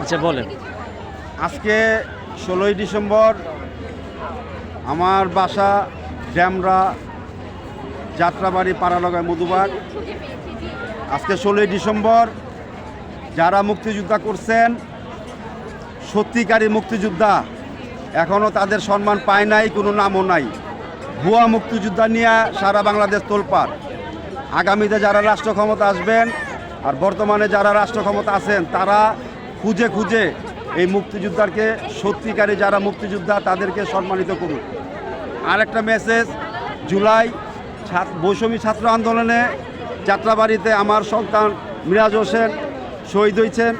আচ্ছা বলেন। আজকে ষোলোই ডিসেম্বর আমার বাসা ড্যামরা যাত্রাবাড়ি পাড়ালগায় মধুবাগ। আজকে ষোলোই ডিসেম্বর যারা মুক্তিযোদ্ধা করছেন সত্যিকারী মুক্তিযোদ্ধা এখনও তাদের সম্মান পায় নাই কোনো নামও নাই। ভুয়া মুক্তিযোদ্ধা নিয়ে সারা বাংলাদেশ তোলপাড়। আগামীতে যারা রাষ্ট্র ক্ষমতা আসবেন আর বর্তমানে যারা রাষ্ট্র ক্ষমতা আছেন, তারা খুঁজে খুঁজে এই মুক্তিযোদ্ধাকে সত্যিকারী যারা মুক্তিযোদ্ধা, তাদেরকে সম্মানিত করুন। আর একটা মেসেজ জুলাই বৈষম্য ছাত্র আন্দোলনে যাত্রাবাড়িতে আমার সন্তান মিরাজ হোসেন শহীদ হয়েছেন।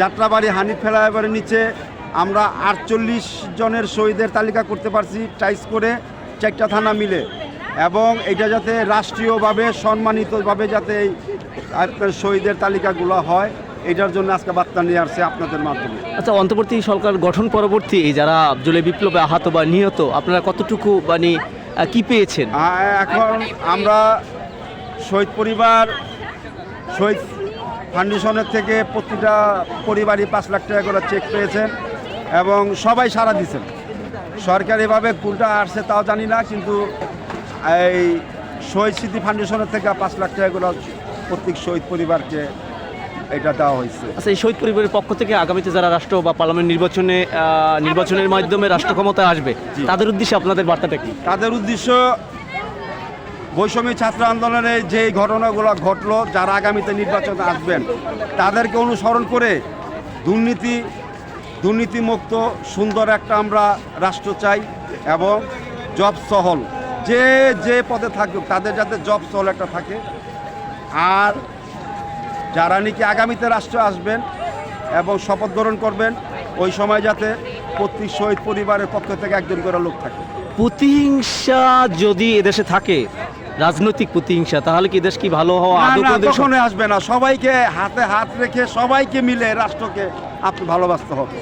যাত্রাবাড়ি হানিফ ফেলাইবারের নিচে আমরা আটচল্লিশ জনের শহীদের তালিকা করতে পারছি, টাইস করে চারটা থানা মিলে। এবং এটা যাতে রাষ্ট্রীয়ভাবে সম্মানিতভাবে যাতে এই আপনার শহীদের তালিকাগুলো হয় এটার জন্য আজকে বার্তা নিয়ে আসছে আপনাদের মাধ্যমে। আচ্ছা অন্তর্বর্তী সরকার গঠন পরবর্তী এই যারা জুলাই বিপ্লবে আহত বা নিহত আপনারা কতটুকু মানে কি পেয়েছেন? এখন আমরা শহীদ পরিবার শহীদ ফাউন্ডেশনের থেকে প্রতিটা পরিবারই পাঁচ লাখ টাকা করে চেক পেয়েছেন এবং সবাই সাড়া দিচ্ছেন সরকারিভাবে কোনটা আসছে তাও জানি না কিন্তু এই শহীদ স্মৃতি ফাউন্ডেশনের থেকে পাঁচ লাখ টাকা করে প্রত্যেক শহীদ পরিবারকে এটা দেওয়া হয়েছে। আচ্ছা এই শহীদ পরিবারের পক্ষ থেকে আগামীতে যারা রাষ্ট্র বা পার্লামেন্ট নির্বাচনে নির্বাচনের মাধ্যমে রাষ্ট্র ক্ষমতায় আসবে তাদের উদ্দেশ্যে আপনাদের বার্তাটা কি? তাদের উদ্দেশ্য বৈষম্য ছাত্র আন্দোলনে যে ঘটনাগুলো ঘটলো যারা আগামীতে নির্বাচনে আসবেন তাদেরকে অনুসরণ করে দুর্নীতি দুর্নীতিমুক্ত সুন্দর একটা আমরা রাষ্ট্র চাই এবং জব সহল। যে যে পদে থাকুক, তাদের যাতে জব সল একটা থাকে। আর যারা নাকি আগামীতে রাষ্ট্র আসবেন এবং শপথ গ্রহণ করবেন, ওই সময় যাতে প্রত্যেক শহীদ পরিবারের পক্ষ থেকে একজন করে লোক থাকে। প্রতিহিংসা যদি এদেশে থাকে রাজনৈতিক প্রতিহিংসা তাহলে কি দেশ কি ভালো হওয়া কখনোই আসবে না। সবাইকে হাতে হাত রেখে সবাইকে মিলে রাষ্ট্রকে আপনি ভালোবাসতে হবে।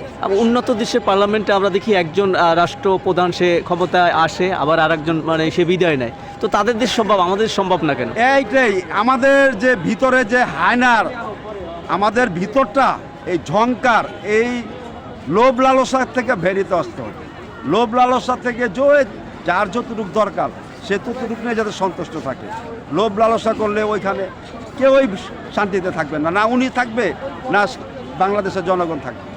উন্নত দেশের পার্লামেন্টে আমরা দেখি একজন রাষ্ট্রপ্রধান সে ক্ষমতায় আসে আবার আরেকজন মানে সে বিদায় নেয়। তো তাদের দেশ সম্ভব আমাদের সম্ভব না কেন? এইটাই আমাদের যে ভিতরে যে হায়নার আমাদের ভিতরটা এই ঝংকার এই লোভ লালসার থেকে বেরিতে আসতে হবে লোভ লালসা থেকে যে যার যতটুকু দরকার সে ততটুকু নিয়ে যাতে সন্তুষ্ট থাকে। লোভ লালসা করলে ওইখানে কেউই শান্তিতে থাকবে না। না উনি থাকবে, না বাংলাদেশের জনগণ থাকবে।